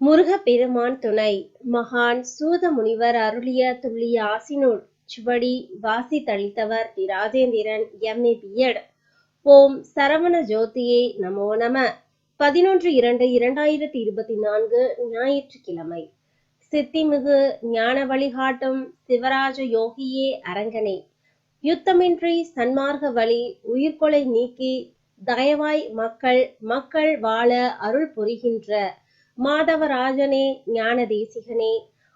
முருகப்பெருமான் துணை. மகான் சூத முனிவர் அருளிய துள்ளிய ஆசினூல் சுவடி வாசி தளித்தவர் டி ராஜேந்திரன் எம்ஏ பிஎட் ஓம் சரவண ஜோதியே நமோ நம. பதினொன்று இரண்டு இரண்டாயிரத்தி இருபத்தி நான்கு ஞாயிற்றுக்கிழமை. சித்திமிகு ஞான வழிகாட்டும் சிவராஜ யோகியே அரங்கனே. யுத்தமின்றி சன்மார்க்க வழி உயிர்கொலை நீக்கி தயவாய் மக்கள் மக்கள் வாழ அருள் புரிகின்ற மாதவராஜனே ஞான தேசிகனே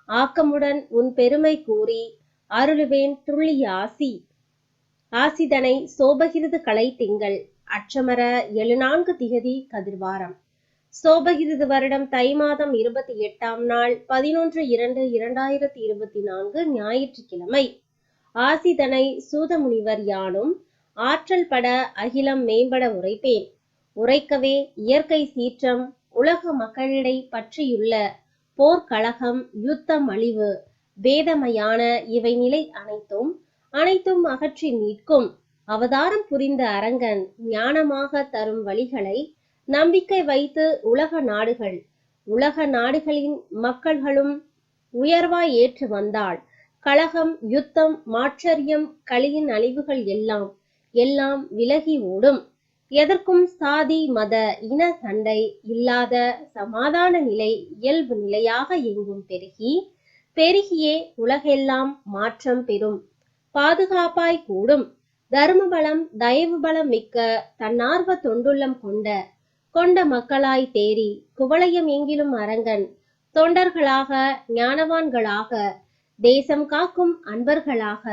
ஆக்கமுடன் உன் பெருமை கூறி அருளுவேன் துள்ளி ஆசி. ஆசிதனை சோபகிருது கலை திங்கள் அச்சமர எழுநான்கு திகதி கதிர்வாரம். சோபகிருது வருடம் தை மாதம் இருபத்தி எட்டாம் நாள் பதினொன்று இரண்டு இரண்டாயிரத்தி இருபத்தி நான்கு ஞாயிற்றுக்கிழமை. ஆசிதனை சூதமுனிவர் யானும் ஆற்றல் பட அகிலம் மேம்பட உரைப்பேன். உரைக்கவே இயற்கை சீற்றம் உலக மக்களிடை பற்றியுள்ள போர்க்கழகம் யுத்தம் அழிவு வேதமையான இவை நிலை அனைத்தும் அனைத்தும் அகற்றி மீட்கும் அவதாரம் புரிந்த அரங்கன் ஞானமாக தரும் வழிகளை நம்பிக்கை வைத்து உலக நாடுகள் உலக நாடுகளின் மக்கள்களும் உயர்வாய் ஏற்று வந்தாள். கழகம் யுத்தம் மாற்றரியம் களியின் அழிவுகள் எல்லாம் எல்லாம் விலகி ஓடும். எதற்கும் சாதி மத இன சண்டை இல்லாத சமாதான நிலை இயல்பு நிலையாக எங்கும் பெருகி பெருகியே உலகெல்லாம் மாற்றம் பெறும். பாதுகாப்பாய் கூடும். தர்ம பலம் தயவு பலம் மிக்க தன்னார்வ தொண்டுள்ளம் கொண்ட கொண்ட மக்களாய் தேறி குவளையம் எங்கிலும் அரங்கன் தொண்டர்களாக ஞானவான்களாக தேசம் காக்கும் அன்பர்களாக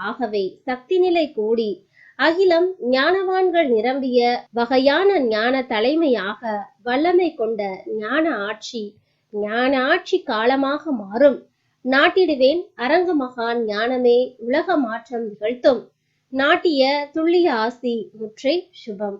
ஆகவே சக்தி நிலை கூடி அகிலம் ஞானவான்கள் நிரம்பிய வகையான ஞான தலைமையாக வல்லமை கொண்ட ஞான ஆட்சி ஞான ஆட்சி காலமாக மாறும். நாட்டிடுவேன் அரங்க மகான் ஞானமே உலக மாற்றம் நிகழ்த்தும். நாட்டிய துல்லிய ஆசி முற்றை சுபம்.